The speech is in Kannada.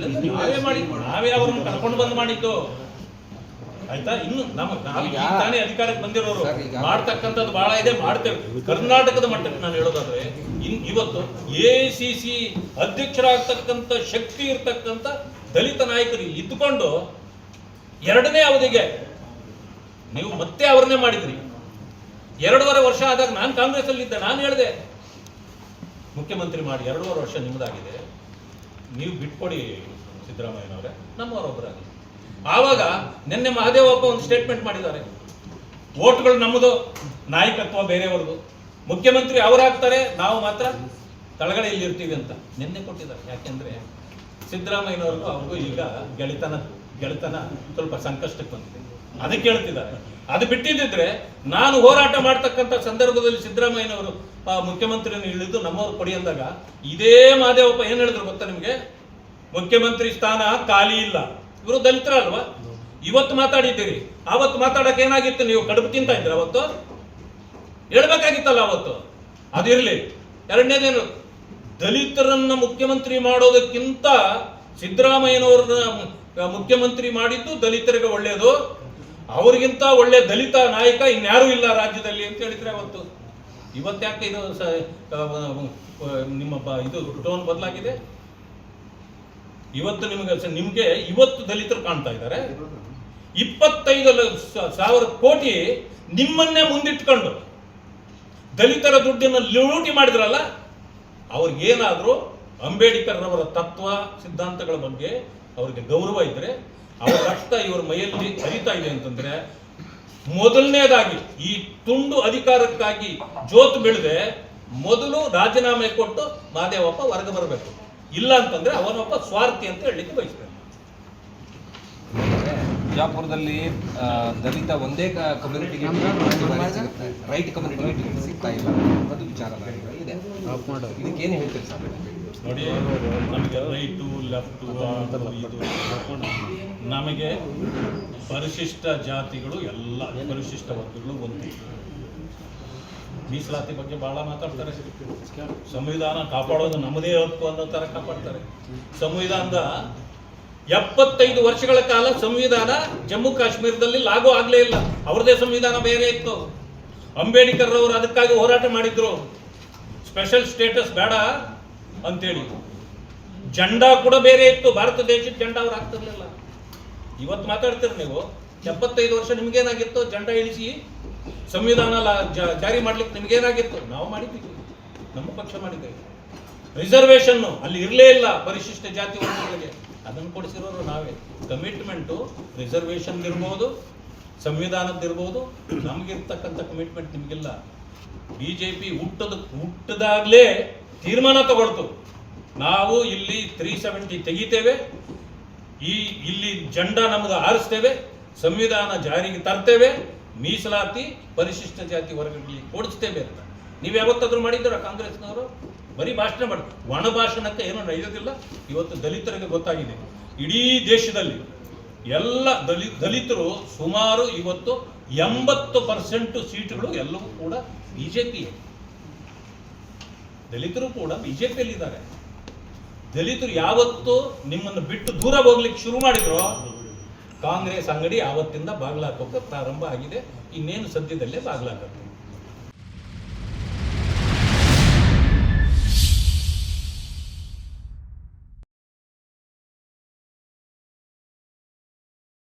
ನಾವೇ ಮಾಡಿ. ನಾವೇ ಅವರನ್ನು ಕರ್ಕೊಂಡು ಬಂದು ಮಾಡಿದ್ದು. ಆಯ್ತಾ? ಇನ್ನು ನಮ್ಮ ತಾನೇ ಅಧಿಕಾರಕ್ಕೆ ಬಂದಿರೋರು. ಮಾಡ್ತಕ್ಕಂಥದ್ದು ಬಹಳ ಇದೆ ಮಾಡ್ತೇವೆ. ಕರ್ನಾಟಕದ ಮಟ್ಟಕ್ಕೆ ನಾನು ಹೇಳೋದಾದ್ರೆ ಇನ್ ಇವತ್ತು ಎ ಸಿ ಸಿ ಅಧ್ಯಕ್ಷರಾಗ್ತಕ್ಕಂಥ ಶಕ್ತಿ ಇರ್ತಕ್ಕಂಥ ದಲಿತ ನಾಯಕರು ಇಲ್ಲಿ ಇದ್ದುಕೊಂಡು ಎರಡನೇ ಅವಧಿಗೆ ನೀವು ಮತ್ತೆ ಅವ್ರನ್ನೇ ಮಾಡಿದ್ರಿ. ಎರಡೂವರೆ ವರ್ಷ ಆದಾಗ ನಾನು ಕಾಂಗ್ರೆಸ್ ಅಲ್ಲಿ ಇದ್ದೆ ನಾನು ಹೇಳಿದೆ. ಮುಖ್ಯಮಂತ್ರಿ ಮಾಡಿ ಎರಡೂವರೆ ವರ್ಷ ನಿಮ್ಮದಾಗಿದೆ ನೀವು ಬಿಟ್ಕೊಡಿ ಸಿದ್ದರಾಮಯ್ಯನವರೇ. ನಮ್ಮವರೊಬ್ಬರಾಗಿ ಆವಾಗ ನಿನ್ನೆ ಮಹದೇವಪ್ಪ ಒಂದು ಸ್ಟೇಟ್ಮೆಂಟ್ ಮಾಡಿದ್ದಾರೆ. ಓಟ್ಗಳು ನಮ್ಮದು, ನಾಯಕತ್ವ ಬೇರೆಯವ್ರದ್ದು. ಮುಖ್ಯಮಂತ್ರಿ ಅವರಾಗ್ತಾರೆ, ನಾವು ಮಾತ್ರ ತಳಗಡೆ ಇಲ್ಲಿ ಇರ್ತೀವಿ ಅಂತ ನಿನ್ನೆ ಕೊಟ್ಟಿದ್ದಾರೆ. ಯಾಕೆಂದ್ರೆ ಸಿದ್ದರಾಮಯ್ಯನವ್ರಿಗೂ ಅವ್ರಿಗೂ ಈಗ ಗೆಳೆತನ ಗೆಳೆತನ ಸ್ವಲ್ಪ ಸಂಕಷ್ಟಕ್ಕೆ ಬಂದಿದೆ. ಅದಕ್ಕೆ ಹೇಳ್ತಿದ್ದಾರೆ ಅದು ಬಿಟ್ಟಿದ್ದಿದ್ರೆ ನಾನು ಹೋರಾಟ ಮಾಡ್ತಕ್ಕಂಥ ಸಂದರ್ಭದಲ್ಲಿ ಸಿದ್ದರಾಮಯ್ಯನವರು ಮುಖ್ಯಮಂತ್ರಿಯನ್ನು ಇಳಿದು ನಮ್ಮವ್ರು ಕೊಡಿ ಅಂದಾಗ ಇದೇ ಮಾದೇವಪ್ಪ ಏನ್ ಹೇಳಿದ್ರು ಗೊತ್ತಾ ನಿಮಗೆ? ಮುಖ್ಯಮಂತ್ರಿ ಸ್ಥಾನ ಖಾಲಿ ಇಲ್ಲ. ಇವರು ದಲಿತರಲ್ವಾ ಇವತ್ತು ಮಾತಾಡಿದ್ದೀರಿ. ಅವತ್ತು ಮಾತಾಡಕ್ಕೆ ಏನಾಗಿತ್ತು? ನೀವು ಕಡುಬು ತಿಂತ ಇದ್ರಿ ಅವತ್ತು? ಹೇಳ್ಬೇಕಾಗಿತ್ತಲ್ಲ ಅವತ್ತು? ಅದಿರ್ಲಿ ಎರಡನೇದೇನು? ದಲಿತರನ್ನ ಮುಖ್ಯಮಂತ್ರಿ ಮಾಡೋದಕ್ಕಿಂತ ಸಿದ್ದರಾಮಯ್ಯನವ್ರನ್ನ ಮುಖ್ಯಮಂತ್ರಿ ಮಾಡಿದ್ದು ದಲಿತರಿಗೆ ಒಳ್ಳೆಯದು ಅವ್ರಿಗಿಂತ ಒಳ್ಳೆ ದಲಿತ ನಾಯಕ ಇನ್ಯಾರೂ ಇಲ್ಲ ರಾಜ್ಯದಲ್ಲಿ ಅಂತ ಹೇಳಿದ್ರೆ ಅವತ್ತು. ಇವತ್ತ್ಯಾಕೆ ಇದು ನಿಮ್ಮ ಇದು ಟೋನ್ ಬದಲಾಗಿದೆ? ಇವತ್ತು ನಿಮಗೆ ನಿಮಗೆ ಇವತ್ತು ದಲಿತರು ಕಾಣ್ತಾ ಇದ್ದಾರೆ. ಇಪ್ಪತ್ತೈದು ಸಾವಿರ ಕೋಟಿ ನಿಮ್ಮನ್ನೇ ಮುಂದಿಟ್ಕೊಂಡು ದಲಿತರ ದುಡ್ಡನ್ನು ಲೂಟಿ ಮಾಡಿದ್ರಲ್ಲ ಅವ್ರಿಗೇನಾದರೂ ಅಂಬೇಡ್ಕರ್ ಅವರ ತತ್ವ, ಸಿದ್ಧಾಂತಗಳ ಬಗ್ಗೆ ಅವ್ರಿಗೆ ಗೌರವ ಇದ್ರೆ ಅವರ ರಕ್ತ ಇವರ ಮೈಯಲ್ಲಿ ಹರಿತಾ ಇದೆ ಅಂತಂದ್ರೆ ಮೊದಲನೇದಾಗಿ ಈ ತುಂಡು ಅಧಿಕಾರಕ್ಕಾಗಿ ಜೋತ್ ಬೆಳೆದೆ ಮೊದಲು ರಾಜೀನಾಮೆ ಕೊಟ್ಟು ಮಾದೇವಪ್ಪ ಹೊರಗೆ ಬರಬೇಕು. ಇಲ್ಲ ಅಂತಂದ್ರೆ ಅವನೊಬ್ಬ ಸ್ವಾರ್ಥಿ ಅಂತ ಹೇಳಲಿಕ್ಕೆ ಬಯಸ್ತೇನೆ ಬಿಜಾಪುರದಲ್ಲಿ ಆ, ದಲಿತ ಒಂದೇ ಕಮ್ಯುನಿಟಿಗೆ ರೈಟ್ ಕಮ್ಯುನಿಟಿ ಸಿಗ್ತಾ ಇಲ್ಲ. ಅನ್ನೋದು ವಿಚಾರ ಇದೆ. ಇದಕ್ಕೆ ಏನು ಹೇಳ್ತೀರಿ ಸರ್ ನೋಡಿ ನಮಗೆ ರೈಟು ಲೆಫ್ಟು ಇದು. ನಮಗೆ ಪರಿಶಿಷ್ಟ ಜಾತಿಗಳು ಎಲ್ಲ ಪರಿಶಿಷ್ಟ ವರ್ಗಗಳು ಒಂದು. ಮೀಸಲಾತಿ ಬಗ್ಗೆ ಭಾಳ ಮಾತಾಡ್ತಾರೆ. ಸಂವಿಧಾನ ಕಾಪಾಡೋದು ನಮ್ಮದೇ ಹಕ್ಕು ಅನ್ನೋ ಥರ ಕಾಪಾಡ್ತಾರೆ. ಸಂವಿಧಾನದ ಎಪ್ಪತ್ತೈದು ವರ್ಷಗಳ ಕಾಲ ಸಂವಿಧಾನ ಜಮ್ಮು ಕಾಶ್ಮೀರದಲ್ಲಿ ಲಾಗೂ ಆಗಲೇ ಇಲ್ಲ. ಅವ್ರದೇ ಸಂವಿಧಾನ ಬೇರೆ ಇತ್ತು. ಅಂಬೇಡ್ಕರ್ ಅವರು ಅದಕ್ಕಾಗಿ ಹೋರಾಟ ಮಾಡಿದ್ರು. ಸ್ಪೆಷಲ್ ಸ್ಟೇಟಸ್ ಬೇಡ ಅಂತೇಳಿ. ಜಂಡ ಕೂಡ ಬೇರೆ ಇತ್ತು. ಭಾರತ ದೇಶದ ಜಂಡ ಅವ್ರು ಹಾಕ್ತಿರ್ಲಿಲ್ಲ ಇವತ್ತು ಮಾತಾಡ್ತೀರಿ ನೀವು? ಎಪ್ಪತ್ತೈದು ವರ್ಷ ನಿಮ್ಗೇನಾಗಿತ್ತು? ಜಂಡ ಇಳಿಸಿ ಸಂವಿಧಾನ ಜಾರಿ ಮಾಡ್ಲಿಕ್ಕೆ ನಿಮ್ಗೇನಾಗಿತ್ತು? ನಾವು ಮಾಡಿದ್ದೀವಿ ನಮ್ಮ ಪಕ್ಷ ಮಾಡಿದ್ದೇವೆ ರಿಸರ್ವೇಶನ್ ಅಲ್ಲಿ ಇರಲೇ ಇಲ್ಲ ಪರಿಶಿಷ್ಟ ಜಾತಿ ವರ್ಗಗಳಿಗೆ. ಅದನ್ನು ಕೊಡಿಸಿರೋರು ನಾವೇ. ಕಮಿಟ್ಮೆಂಟು ರಿಸರ್ವೇಶನ್ ಇರ್ಬೋದು ಸಂವಿಧಾನದ್ದಿರ್ಬೋದು ನಮಗಿರ್ತಕ್ಕಂಥ ಕಮಿಟ್ಮೆಂಟ್ ನಿಮಗಿಲ್ಲ. ಬಿ ಜೆ ಪಿ ಹುಟ್ಟದ ಹುಟ್ಟದಾಗಲೇ ತೀರ್ಮಾನ ತಗೊಳ್ತು. ನಾವು ಇಲ್ಲಿ ತ್ರೀ ಸೆವೆಂಟಿ ತೆಗಿತೇವೆ. ಈ ಇಲ್ಲಿ ಜಂಡ ನಮ್ಗೆ ಆರಿಸ್ತೇವೆ, ಸಂವಿಧಾನ ಜಾರಿಗೆ ತರ್ತೇವೆ, ಮೀಸಲಾತಿ ಪರಿಶಿಷ್ಟ ಜಾತಿ ವರ್ಗಗಳಿಗೆ ಕೊಡಿಸ್ತೇವೆ ಅಂತ. ನೀವು ಯಾವತ್ತಾದ್ರೂ ಮಾಡಿದ್ದೀರ ಕಾಂಗ್ರೆಸ್ನವರು? ಬರೀ ಭಾಷಣ ಮಾಡ್ತಾರೆ ಒಣ ಭಾಷಣಕ್ಕೆ ಏನೋ ನಡೆಯೋದಿಲ್ಲ. ಇವತ್ತು ದಲಿತರಿಗೆ ಗೊತ್ತಾಗಿದೆ. ಇಡೀ ದೇಶದಲ್ಲಿ ಎಲ್ಲ ದಲಿ, ದಲಿತರು ಸುಮಾರು ಇವತ್ತು ಎಂಬತ್ತು ಪರ್ಸೆಂಟ್ ಸೀಟುಗಳು ಎಲ್ಲವೂ ಕೂಡ ಬಿಜೆಪಿ ದಲಿತರು ಕೂಡ ಬಿಜೆಪಿಯಲ್ಲಿ ಇದ್ದಾರೆ ದಲಿತರು ಯಾವತ್ತು ನಿಮ್ಮನ್ನು ಬಿಟ್ಟು ದೂರ ಹೋಗ್ಲಿಕ್ಕೆ ಶುರು ಮಾಡಿದ್ರು, ಕಾಂಗ್ರೆಸ್ ಅಂಗಡಿ ಆವತ್ತಿಂದ ಬಾಗ್ಲಾಕೋಕೆ ಪ್ರಾರಂಭ ಆಗಿದೆ. ಇನ್ನೇನು ಸದ್ಯದಲ್ಲೇ ಬಾಗ್ಲಾಕತ್ತೆ